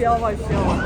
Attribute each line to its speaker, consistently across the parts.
Speaker 1: yavaş yavaş.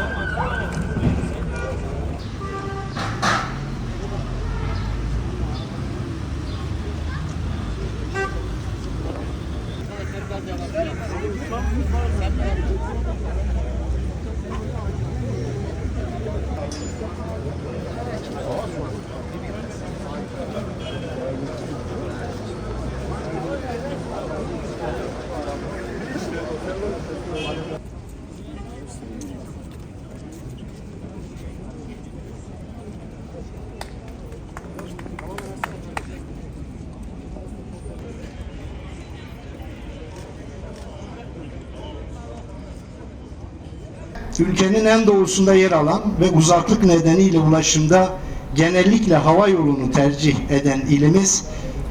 Speaker 2: Ülkenin en doğusunda yer alan ve uzaklık nedeniyle ulaşımda genellikle hava yolunu tercih eden ilimiz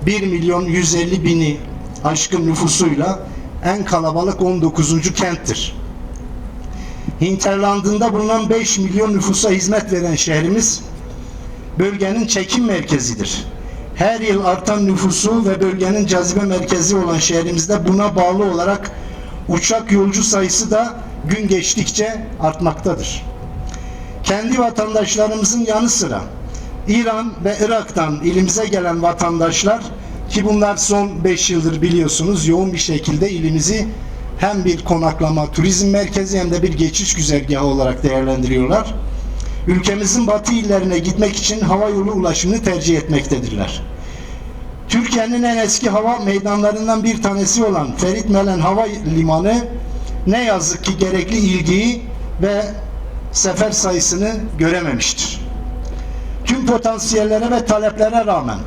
Speaker 2: 1 milyon 150 bini aşkın nüfusuyla en kalabalık 19. kenttir. Hinterland'ında bulunan 5 milyon nüfusa hizmet veren şehrimiz bölgenin çekim merkezidir. Her yıl artan nüfusu ve bölgenin cazibe merkezi olan şehrimizde buna bağlı olarak uçak yolcu sayısı da gün geçtikçe artmaktadır. Kendi vatandaşlarımızın yanı sıra İran ve Irak'tan ilimize gelen vatandaşlar ki bunlar son 5 yıldır biliyorsunuz yoğun bir şekilde ilimizi hem bir konaklama turizm merkezi hem de bir geçiş güzergahı olarak değerlendiriyorlar. Ülkemizin batı illerine gitmek için hava yolu ulaşımını tercih etmektedirler. Türkiye'nin en eski hava meydanlarından bir tanesi olan Ferit Melen Hava Limanı ne yazık ki gerekli ilgiyi ve sefer sayısını görememiştir. Tüm potansiyellere ve taleplere rağmen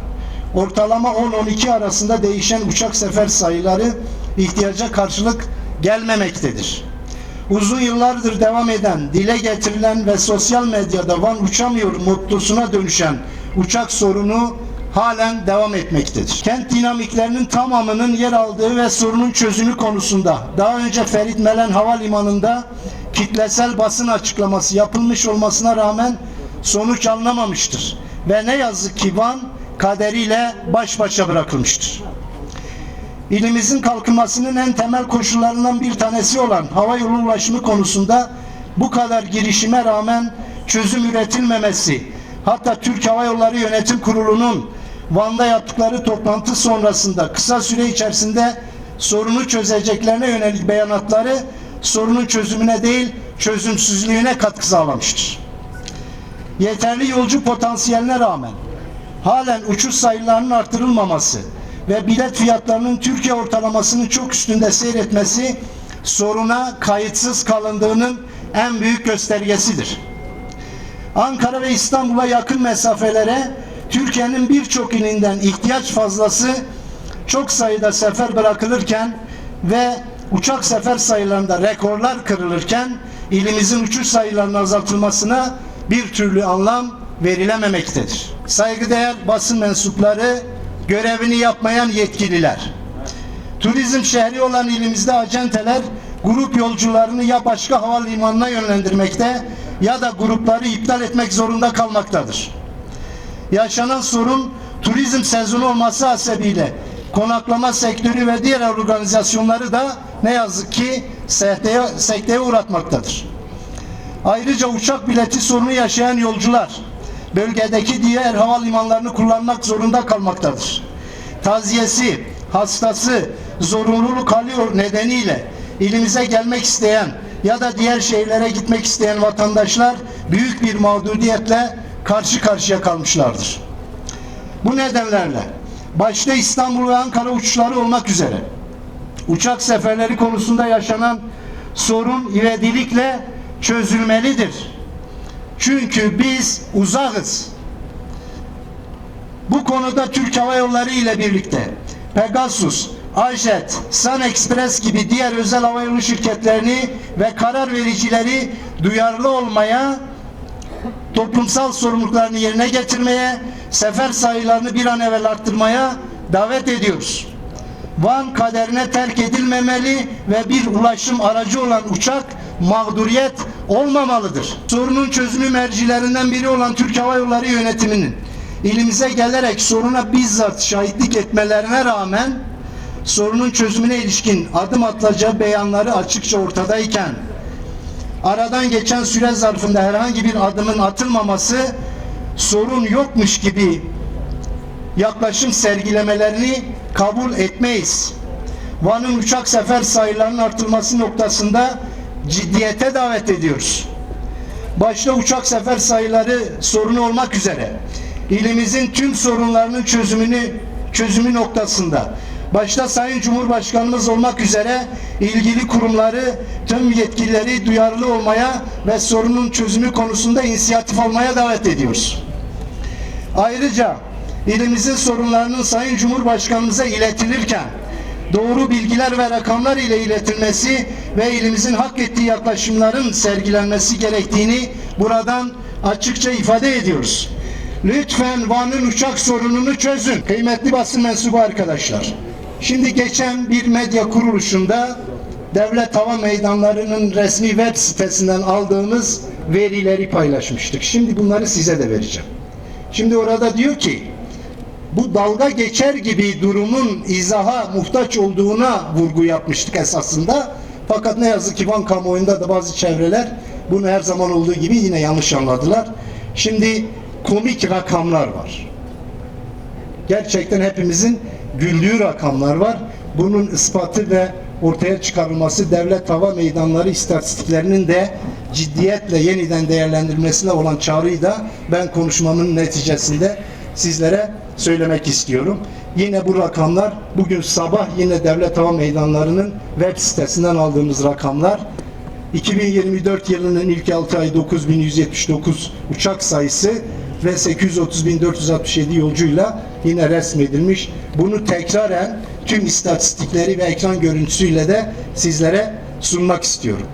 Speaker 2: ortalama 10-12 arasında değişen uçak sefer sayıları ihtiyaca karşılık gelmemektedir. Uzun yıllardır devam eden, dile getirilen ve sosyal medyada Van uçamıyor mottosuna dönüşen uçak sorunu halen devam etmektedir. Kent dinamiklerinin tamamının yer aldığı ve sorunun çözümü konusunda daha önce Ferit Melen Havalimanı'nda kitlesel basın açıklaması yapılmış olmasına rağmen sonuç alınamamıştır. Ve ne yazık ki Van kaderiyle baş başa bırakılmıştır. İlimizin kalkınmasının en temel koşullarından bir tanesi olan hava yolu ulaşımı konusunda bu kadar girişime rağmen çözüm üretilmemesi, hatta Türk Hava Yolları Yönetim Kurulu'nun Van'da yaptıkları toplantı sonrasında kısa süre içerisinde sorunu çözeceklerine yönelik beyanatları sorunun çözümüne değil çözümsüzlüğüne katkı sağlamıştır. Yeterli yolcu potansiyeline rağmen halen uçuş sayılarının artırılmaması ve bilet fiyatlarının Türkiye ortalamasının çok üstünde seyretmesi soruna kayıtsız kalındığının en büyük göstergesidir. Ankara ve İstanbul'a yakın mesafelere Türkiye'nin birçok ilinden ihtiyaç fazlası çok sayıda sefer bırakılırken ve uçak sefer sayılarında rekorlar kırılırken ilimizin uçuş sayılarının azaltılmasına bir türlü anlam verilememektedir. Saygıdeğer basın mensupları, görevini yapmayan yetkililer, turizm şehri olan ilimizde acenteler grup yolcularını ya başka havalimanına yönlendirmekte ya da grupları iptal etmek zorunda kalmaktadır. Yaşanan sorun turizm sezonu olması hasebiyle konaklama sektörü ve diğer organizasyonları da ne yazık ki sekteye, sekteye uğratmaktadır. Ayrıca uçak bileti sorunu yaşayan yolcular bölgedeki diğer havalimanlarını kullanmak zorunda kalmaktadır. Taziyesi, hastası, zorunluluk alıyor nedeniyle ilimize gelmek isteyen ya da diğer şehirlere gitmek isteyen vatandaşlar büyük bir mağduriyetle karşı karşıya kalmışlardır. Bu nedenlerle başta İstanbul ve Ankara uçuşları olmak üzere uçak seferleri konusunda yaşanan sorun ivedilikle çözülmelidir. Çünkü biz uzağız. Bu konuda Türk Hava Yolları ile birlikte Pegasus, Ajet, Sun Express gibi diğer özel havayolu şirketlerini ve karar vericileri duyarlı olmaya, toplumsal sorumluluklarını yerine getirmeye, sefer sayılarını bir an evvel arttırmaya davet ediyoruz. Van kaderine terk edilmemeli ve bir ulaşım aracı olan uçak mağduriyet olmamalıdır. Sorunun çözümü mercilerinden biri olan Türk Hava Yolları yönetiminin ilimize gelerek soruna bizzat şahitlik etmelerine rağmen sorunun çözümüne ilişkin adım atılacağı beyanları açıkça ortadayken aradan geçen süre zarfında herhangi bir adımın atılmaması sorun yokmuş gibi yaklaşım sergilemelerini kabul etmeyiz. Van'ın uçak sefer sayılarının artırılması noktasında ciddiyete davet ediyoruz. Başta uçak sefer sayıları sorunu olmak üzere ilimizin tüm sorunlarının çözümünü çözümü noktasında başta Sayın Cumhurbaşkanımız olmak üzere ilgili kurumları, tüm yetkilileri duyarlı olmaya ve sorunun çözümü konusunda inisiyatif almaya davet ediyoruz. Ayrıca ilimizin sorunlarının Sayın Cumhurbaşkanımıza iletilirken doğru bilgiler ve rakamlar ile iletilmesi ve ilimizin hak ettiği yaklaşımların sergilenmesi gerektiğini buradan açıkça ifade ediyoruz. Lütfen Van'ın uçak sorununu çözün. Kıymetli basın mensubu arkadaşlar. Şimdi geçen bir medya kuruluşunda devlet hava meydanlarının resmi web sitesinden aldığımız verileri paylaşmıştık. Şimdi bunları size de vereceğim. Şimdi orada diyor ki bu dalga geçer gibi durumun izaha muhtaç olduğuna vurgu yapmıştık esasında. Fakat ne yazık ki Van kamuoyunda da bazı çevreler bunu her zaman olduğu gibi yine yanlış anladılar. Şimdi komik rakamlar var. Gerçekten hepimizin güldüğü rakamlar var. Bunun ispatı ve ortaya çıkarılması devlet hava meydanları istatistiklerinin de ciddiyetle yeniden değerlendirilmesine olan çağrıyı da ben konuşmamın neticesinde sizlere söylemek istiyorum. Yine bu rakamlar bugün sabah yine devlet hava meydanlarının web sitesinden aldığımız rakamlar 2024 yılının ilk 6 ayı 9179 uçak sayısı ve 830.467 yolcuyla yine resmedilmiş. Bunu tekraren tüm istatistikleri ve ekran görüntüsüyle de sizlere sunmak istiyorum.